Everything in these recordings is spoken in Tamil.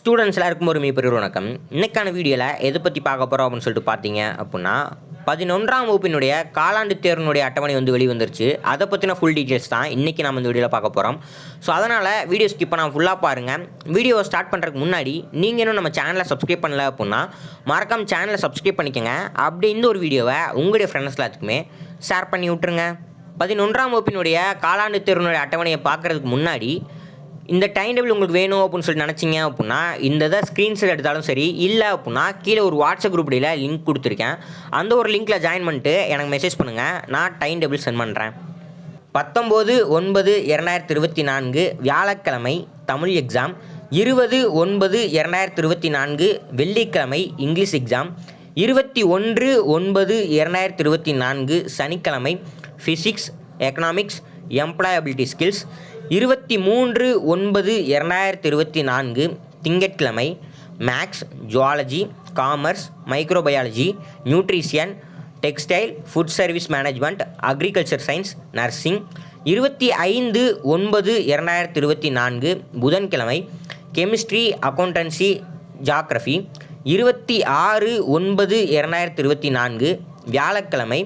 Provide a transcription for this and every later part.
ஸ்டூடெண்ட்ஸ் எல்லாருக்கும் ஒரு மிகப்பெரிய வணக்கம். இன்னைக்கான வீடியோவில் எதை பற்றி பார்க்க போகிறோம் அப்படின்னு சொல்லிட்டு பார்த்தீங்க அப்படின்னா பதினொன்றாம் வகுப்பினுடைய காலாண்டு தேர்வினுடைய அட்டவணை வந்து வெளிவந்துருச்சு. அதை பற்றின ஃபுல் டீட்டெயில்ஸ் தான் இன்றைக்கி நம்ம இந்த வீடியோவில் பார்க்க போகிறோம் ஸோ அதனால் வீடியோ ஸ்கிப் பண்ணால் ஃபுல்லாக பாருங்கள் வீடியோவை ஸ்டார்ட் பண்ணுறதுக்கு முன்னாடி நீங்கள் இன்னும் நம்ம சேனலை சப்ஸ்கிரைப் பண்ணல அப்படின்னா மறக்காம சேனலை சப்ஸ்கிரைப் பண்ணிக்கோங்க. அப்படி இந்த ஒரு வீடியோவை உங்களுடைய ஃப்ரெண்ட்ஸ் எல்லாத்துக்குமே ஷேர் பண்ணி விட்ருங்க பதினொன்றாம் வகுப்பினுடைய காலாண்டு தேர்வினுடைய அட்டவணையை பார்க்குறதுக்கு முன்னாடி இந்த டைம் டேபிள் உங்களுக்கு வேணும் அப்படின்னு சொல்லி நினச்சிங்க அப்படின்னா இந்த இதை ஸ்க்ரீன்ஷாட் எடுத்தாலும் சரி இல்லை அப்படின்னா கீழே ஒரு வாட்ஸ்அப் குரூப்டியில் லிங்க் கொடுத்துருக்கேன். அந்த ஒரு லிங்க்கில் ஜாயின் பண்ணிட்டு எனக்கு மெசேஜ் பண்ணுங்கள் நான் டைம் டேபிள் சென்ட் பண்ணுறேன் பத்தொம்போது ஒன்பது இரண்டாயிரத்தி இருபத்தி நான்கு வியாழக்கிழமை தமிழ் எக்ஸாம் இருபது ஒன்பது இரண்டாயிரத்தி இருபத்தி நான்கு வெள்ளிக்கிழமை இங்கிலீஷ் எக்ஸாம் இருபத்தி ஒன்று ஒன்பது இரண்டாயிரத்தி இருபத்தி நான்கு சனிக்கிழமை ஃபிசிக்ஸ் எக்கனாமிக்ஸ் எம்ப்ளாயபிலிட்டி ஸ்கில்ஸ் இருபத்தி மூன்று ஒன்பது இரண்டாயிரத்தி இருபத்தி நான்கு திங்கட்கிழமை maths zoology commerce microbiology nutrition textile food service management agriculture science nursing. இருபத்தி ஐந்து ஒன்பது இரண்டாயிரத்தி இருபத்தி நான்கு புதன்கிழமை கெமிஸ்ட்ரி அக்கௌண்டன்சி ஜாக்ரஃபி. இருபத்தி ஆறு ஒன்பது இரண்டாயிரத்தி இருபத்தி நான்கு வியாழக்கிழமை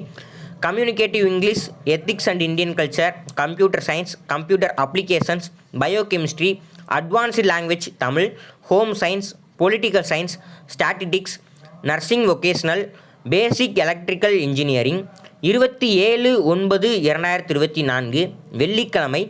communicative English ethics and Indian culture computer science computer applications biochemistry advanced language Tamil home science political science statistics nursing vocational basic electrical engineering இருபத்தி ஏழு ஒன்பது இரண்டாயிரத்தி இருபத்தி நான்கு வெள்ளிக்கிழமை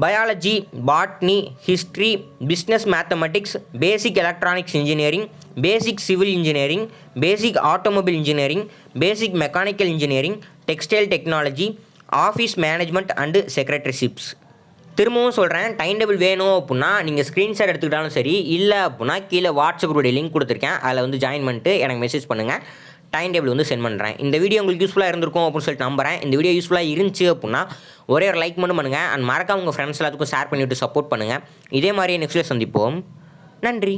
biology botany history business mathematics basic electronics engineering basic civil engineering basic automobile engineering basic mechanical engineering textile technology office management and secretaryships. திரும்பவும் சொல்கிறேன் டைம் டேபிள் வேணும் அப்படின்னா நீங்கள் ஸ்க்ரீன்ஷாட் எடுத்துக்கிட்டாலும் சரி இல்லை அப்படின்னா கீழே வாட்ஸ்அப் லிங்க் கொடுத்துருக்கேன். அதில் வந்து ஜாயின் பண்ணிட்டு எனக்கு மெசேஜ் பண்ணுங்கள் டைம் டேபிள் வந்து சென்ட் பண்ணுறேன் இந்த வீடியோ உங்களுக்கு யூஸ்ஃபுல்லாக இருந்திருக்கும் அப்படின்னு சொல்லிட்டு நம்புறேன். இந்த வீடியோ யூஸ்ஃபுல்லாக இருந்துச்சு அப்படின்னா ஒரே ஒரு லைக் மட்டும் பண்ணுங்கள் அண்ட் மறக்காம உங்கள் ஃப்ரெண்ட்ஸ் எல்லாத்துக்கும் ஷேர் பண்ணிவிட்டு சப்போர்ட் பண்ணுங்கள் இதே மாதிரியே நெக்ஸ்ட்டில் சந்திப்போம். நன்றி.